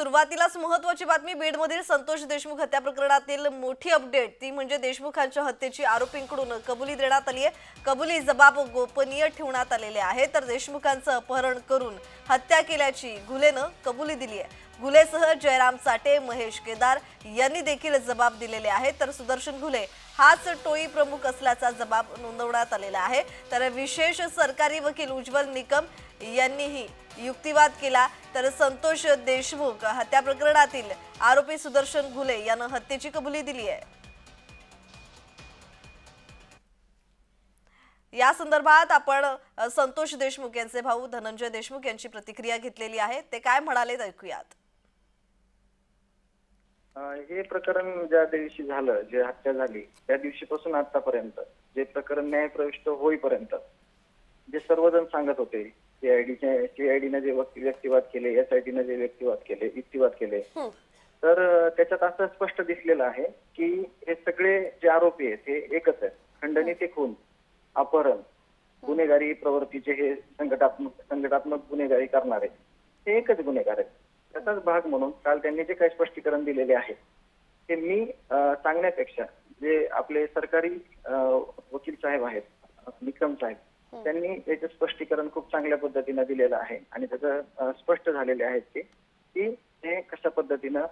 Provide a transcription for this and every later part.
सुरुवातीलाच महत्वाची बातमी बीडमधील संतोष देशमुख हत्या प्रकरणातील मोठी अपडेट. ती म्हणजे देशमुखांच्या हत्येची आरोपींकडून कबुली देण्यात आली आहे. कबुली जबाब गोपनीय ठेवण्यात आलेले आहे. तर देशमुखांचं अपहरण करून हत्या केल्याची घुलेनं कबुली दिली आहे. घुलेसह जयराम साठे महेश केदार यांनी देखील जबाब दिलेले आहेत. तर सुदर्शन घुले हाच टोळी प्रमुख असल्याचा जबाब नोंदवण्यात आलेला आहे. तर विशेष सरकारी वकील उज्ज्वल निकम यांनीही युक्तिवाद केला. तर संतोष देशमुख हत्या प्रकरणातील आरोपी सुदर्शन घुले यानं हत्येची कबुली दिली आहे. या संदर्भात आपण संतोष देशमुख यांचे भाऊ धनंजय देशमुख यांची प्रतिक्रिया घेतलेली आहे. ते काय म्हणाले ऐकूयात. अं, हे प्रकरण ज्या दिवशी झालं जे हत्या झाली त्या दिवशीपासून आतापर्यंत जे प्रकरण न्यायप्रविष्ट होईपर्यंत जे सर्वजण सांगत होते सीआयडीचे सीआयडीने जे वक्ती- व्यक्तिवाद केले एसआयटीने जे व्यक्तिवाद केले युक्तिवाद केले हं. तर अं, त्याच्यात असं स्पष्ट दिसलेलं आहे की हे सगळे जे आरोपी आहेत हे एकच आहेत. खंडणी ते खून अपहरण गुन्हेगारी प्रवृत्तीचे हे संघटात्मक संघटात्मक गुन्हेगारी करणारे हे एकच गुन्हेगार आहेत. त्याचाच भाग म्हणून काल त्यांनी जे काही स्पष्टीकरण दिलेले आहे ते मी सांगण्यापेक्षा जे आपले सरकारी वकील साहेब आहेत निकम साहेब त्यांनी त्याचं स्पष्टीकरण खूप चांगल्या पद्धतीनं दिलेलं आहे आणि त्याचं स्पष्ट झालेले आहेत ते की हे कशा पद्धतीनं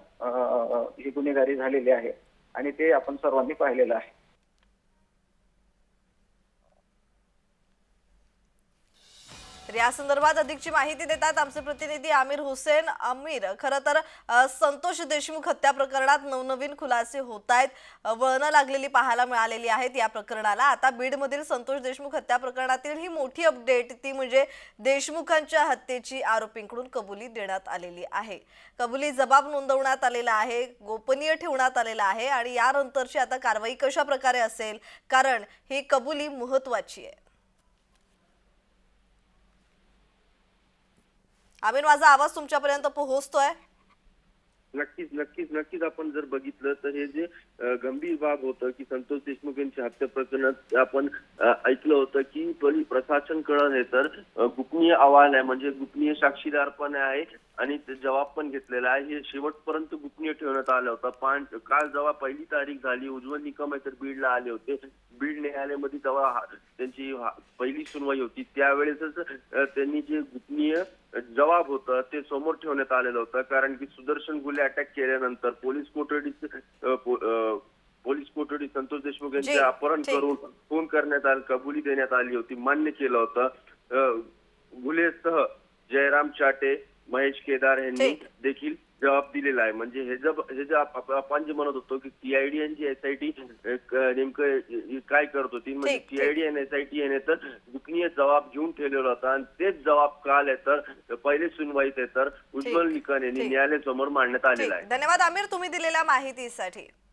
ही गुन्हेगारी झालेली आहे आणि ते आपण सर्वांनी पाहिलेलं आहे तर या संदर्भात अधिकची माहिती देतात आमचे प्रतिनिधी आमिर हुसेन आमिर. खरं तर संतोष देशमुख हत्या प्रकरणात नवनवीन खुलासे होत आहेत वळणं लागलेली पाहायला मिळालेली आहेत या प्रकरणाला. आता बीडमधील संतोष देशमुख हत्या प्रकरणातील ही मोठी अपडेट ती म्हणजे देशमुखांच्या हत्येची आरोपींकडून कबुली देण्यात आलेली आहे. कबुली जबाब नोंदवण्यात आलेला आहे गोपनीय ठेवण्यात आलेला आहे आणि यानंतरची आता कारवाई कशा प्रकारे असेल? कारण ही कबुली महत्वाची आहे. आमिर माझा आवाज तुमच्यापर्यंत पोहोचतोय? नक्कीच नक्कीच नक्कीच. आपण जर बघितलं तर हे जे गंभीर बाब होतं की संतोष देशमुख यांच्या हत्या प्रकरणात आपण ऐकलं होतं की पoli- प्रशासन कळण हे तर गुपनीय गोपनीय अहवाल आहे. म्हणजे गोपनीय साक्षीदार पण आहे आणि ते जबाब पण घेतलेला आहे. हे शेवटपर्यंत गोपनीय ठेवण्यात आलं होतं. पण काल जेव्हा पहिली तारीख झाली उज्ज्वल निकम आहे तर बीडला आले होते. बीड न्यायालयामध्ये जेव्हा त्यांची पहिली सुनवाई होती त्यावेळेसच त्यांनी जे गोपनीय जबाब होतं ते समोर ठेवण्यात आलेलं होतं कारण की सुदर्शन गुले अटॅक केल्यानंतर पोलीस कोठडी पोलीस कोठडी संतोष देशमुख यांचे अपहरण. करून खून करण्यात आलं कबुली देण्यात आली होती मान्य केलं होतं गुलेसह जयराम चाटे महेश केदार यांनी. देखील जबाब दिलेला आहे. म्हणजे हे जब हे जे आप- आप- आपण जे म्हणत होतो की सीआयडी आणि एसआयटी नेमकं काय करत होती? म्हणजे. सीआयडी आणि एसआयटी याने तर गोपनीय जबाब घेऊन ठेवलेला होता. आणि तेच जबाब काल आहे तर पहिले सुनवाईत आहे तर उज्ज्वल निकम यांनी. न्यायालयासमोर मांडण्यात आलेला आहे. धन्यवाद आमिर तुम्ही दिलेल्या माहितीसाठी.